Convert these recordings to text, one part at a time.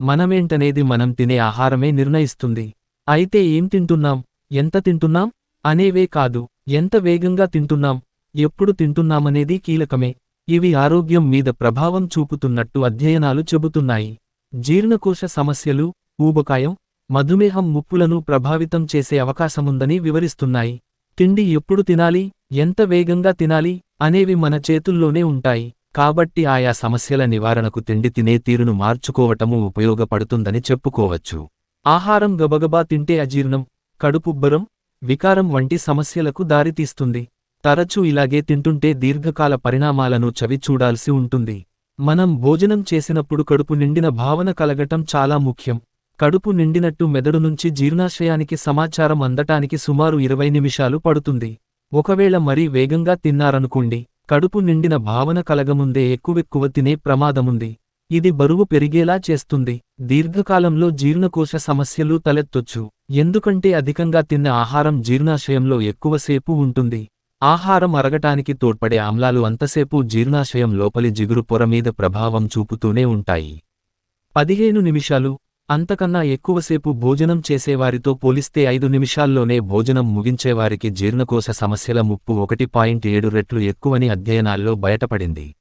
మనమేంటనేది మనం తినే ఆహారమే నిర్ణయిస్తుంది. అయితే ఏం తింటున్నాం? ఎంత తింటున్నాం? అనేవే కాదు ఎంత వేగంగా తింటున్నాం? ఎప్పుడు తింటున్నామనేది కీలకమే. ఇవి ఆరోగ్యం మీద ప్రభావం చూపుతున్నట్టు అధ్యయనాలు చెబుతున్నాయి. జీర్ణకోశ సమస్యలు ఊబకాయం మధుమేహం ముప్పులను ప్రభావితం చేసే అవకాశముందని వివరిస్తున్నాయి. తిండి ఎప్పుడు తినాలి? ఎంత వేగంగా తినాలి? అనేవి మన చేతుల్లోనే ఉంటాయి. కాబట్టి ఆయా సమస్యల నివారణకు తిండి తినే తీరును మార్చుకోవటము ఉపయోగపడుతుందని చెప్పుకోవచ్చు. ఆహారం గబగబా తింటే అజీర్ణం కడుపుబ్బరం వికారం వంటి సమస్యలకు దారితీస్తుంది. తరచూ ఇలాగే తింటుంటే దీర్ఘకాల పరిణామాలను చవిచూడాల్సి ఉంటుంది. మనం భోజనం చేసినప్పుడు కడుపు నిండిన భావన కలగటం చాలా ముఖ్యం. కడుపు నిండినట్టు మెదడు నుంచి జీర్ణాశయానికి సమాచారం అందటానికి సుమారు ఇరవై నిమిషాలు పడుతుంది. ఒకవేళ మరీ వేగంగా తిన్నారనుకోండి కడుపు నిండిన భావన కలగముందే ఎక్కువెక్కువ తినే ప్రమాదముంది. ఇది బరువు పెరిగేలా చేస్తుంది. దీర్ఘకాలంలో జీర్ణకోశ సమస్యలు తలెత్తొచ్చు. ఎందుకంటే అధికంగా తిన్న ఆహారం జీర్ణాశయంలో ఎక్కువసేపు ఉంటుంది. ఆహారం అరగటానికి తోడ్పడే ఆమ్లాలు అంతసేపు జీర్ణాశయం లోపలి జిగురు పొర మీద ప్రభావం చూపుతూనే ఉంటాయి. పదిహేను నిమిషాలు అంతకన్నా ఎక్కువసేపు భోజనం చేసేవారితో పోలిస్తే ఐదు నిమిషాల్లోనే భోజనం ముగించేవారికి జీర్ణకోశ సమస్యల ముప్పు ఒకటి పాయింట్ ఏడు రెట్లు ఎక్కువని అధ్యయనాల్లో బయటపడింది.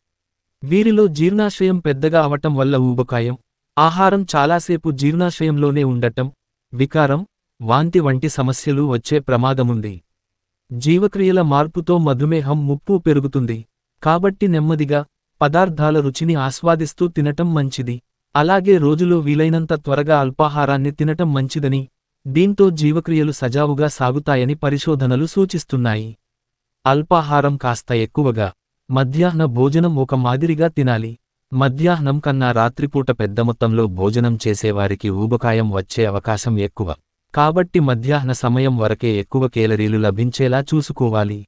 వీరిలో జీర్ణాశయం పెద్దగా అవటం వల్ల ఊబకాయం ఆహారం చాలాసేపు జీర్ణాశయంలోనే ఉండటం వికారం వాంతి వంటి సమస్యలు వచ్చే ప్రమాదముంది. జీవక్రియల మార్పుతో మధుమేహం ముప్పు పెరుగుతుంది. కాబట్టి నెమ్మదిగా పదార్థాల రుచిని ఆస్వాదిస్తూ తినటం మంచిది. అలాగే రోజులో వీలైనంత త్వరగా అల్పాహారాన్ని తినటం మంచిదని దీంతో జీవక్రియలు సజావుగా సాగుతాయని పరిశోధనలు సూచిస్తున్నాయి. అల్పాహారం కాస్త ఎక్కువగా మధ్యాహ్న భోజనం ఒక మాదిరిగా తినాలి. మధ్యాహ్నం కన్నా రాత్రిపూట పెద్ద మొత్తంలో భోజనం చేసేవారికి ఊబకాయం వచ్చే అవకాశం ఎక్కువ. కాబట్టి మధ్యాహ్న సమయం వరకే ఎక్కువ కేలరీలు లభించేలా చూసుకోవాలి.